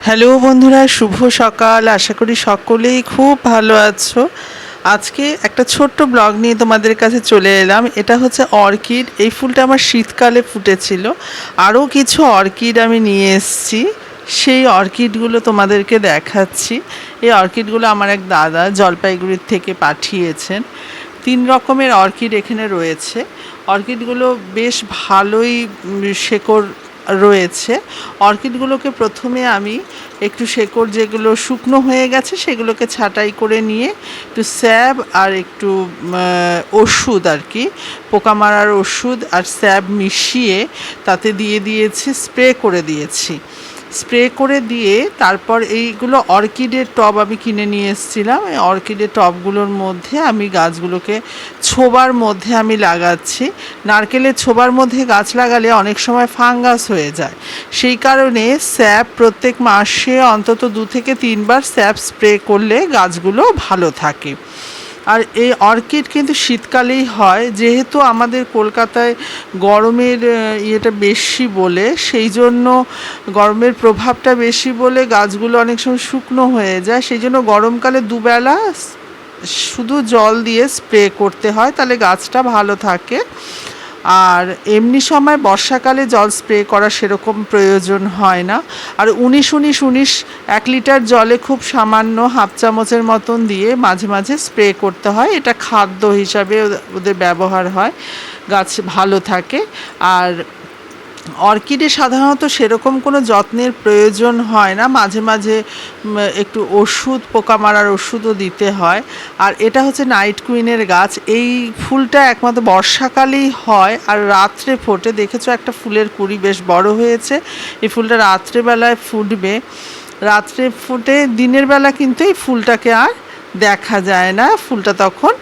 Hello বন্ধুরা, শুভ সকাল। আশা করি সকলেই খুব ভালো আছো। আজকে একটা ছোট্ট ব্লগ নিয়ে তোমাদের কাছে চলে এলাম। এটা হচ্ছে অর্কিড। এই ফুলটা আমার শীতকালে ফুটেছিল। আরও কিছু অর্কিড আমি নিয়ে এসেছি। সেই অর্কিডগুলো তোমাদেরকে দেখাচ্ছি। এই অর্কিডগুলো আমার এক দাদা জলপাইগুড়ির থেকে পাঠিয়েছেন। তিন রকমের অর্কিড এখানে রয়েছে। অর্কিডগুলো বেশ ভালোই শেকড় রয়েছে। অর্কিডগুলোকে প্রথমে আমি একটু শেকড় যেগুলো শুকনো হয়ে গেছে সেগুলোকে ছাটাই করে নিয়ে একটু স্যাব আর একটু ওষুধ আর কি পোকা মারার ওষুধ আর স্যাব মিশিয়ে তাতে দিয়ে দিয়েছি, স্প্রে করে দিয়েছি। স্প্রে করে দিয়ে তারপর এইগুলো অর্কিডের টব আমি কিনে নিয়ে এসেছিলাম। এই অর্কিডের টবগুলোর মধ্যে আমি গাছগুলোকে ছোবার মধ্যে আমি লাগাচ্ছি। নারকেলের ছোবার মধ্যে গাছ লাগালে অনেক সময় ফাঙ্গাস হয়ে যায়। সেই কারণে স্যাপ প্রত্যেক মাসে অন্তত দু থেকে তিনবার স্যাপ স্প্রে করলে গাছগুলো ভালো থাকে। আর এই অর্কিড কিন্তু শীতকালেই হয়, যেহেতু আমাদের কলকাতায় গরমের ইয়েটা বেশি বলে সেই জন্য গরমের প্রভাবটা বেশি বলে গাছগুলো অনেক সময় শুকনো হয়ে যায়। সেই জন্য গরমকালে দুবেলা শুধু জল দিয়ে স্প্রে করতে হয়, তাহলে গাছটা ভালো থাকে। আর এমনি সময় বর্ষাকালে জল স্প্রে করা সেরকম প্রয়োজন হয় না। আর উনিশ উনিশ উনিশ, এক লিটার জলে খুব সামান্য হাফ চামচের মতন দিয়ে মাঝে মাঝে স্প্রে করতে হয়। এটা খাদ্য হিসাবে ওদের- ব্যবহার হয়। গাছ ভালো থাকে। আর অর্কিডে সাধারণত সেরকম কোনো যত্নের প্রয়োজন হয় না। মাঝে মাঝে একটু ওষুধ পোকা মারার ওষুধও দিতে হয়। আর এটা হচ্ছে নাইট কুইনের গাছ। এই ফুলটা একমাত্র বর্ষাকালেই হয় আর রাত্রে ফোটে। দেখেছ একটা ফুলের কুড়ি বেশ বড় হয়েছে। এই ফুলটা রাত্রেবেলায় ফুটবে। রাত্রে ফুটে দিনের বেলা কিন্তু এই ফুলটাকে আর দেখা যায় না, ফুলটা তখন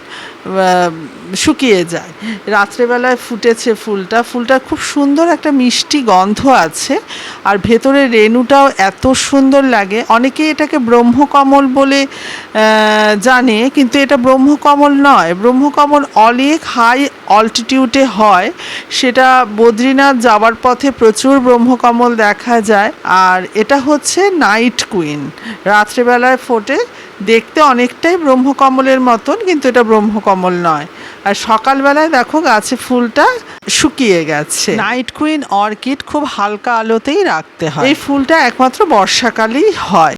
শুকিয়ে যায়। রাত্রেবেলায় ফুটেছে ফুলটা ফুলটা খুব সুন্দর একটা মিষ্টি গন্ধ আছে, আর ভেতরে রেণুটাও এত সুন্দর লাগে। অনেকে এটাকে ব্রহ্মকমল বলে জানে, কিন্তু এটা ব্রহ্মকমল নয়। ব্রহ্মকমল অনেক হাই অল্টিটিউডে হয়, সেটা বদ্রীনাথ যাওয়ার পথে প্রচুর ব্রহ্মকমল দেখা যায়, আর এটা হচ্ছে নাইট কুইন রাত্রেবেলায় ফোটে দেখতে অনেকটাই ব্রহ্মকমলের মতন কিন্তু এটা ব্রহ্মকমল নয়। আর সকালবেলায় দেখো গাছে ফুলটা শুকিয়ে গেছে। নাইট কুইন অর্কিড খুব হালকা আলোতেই রাখতে হয়। এই ফুলটা একমাত্র বর্ষাকালেই হয়।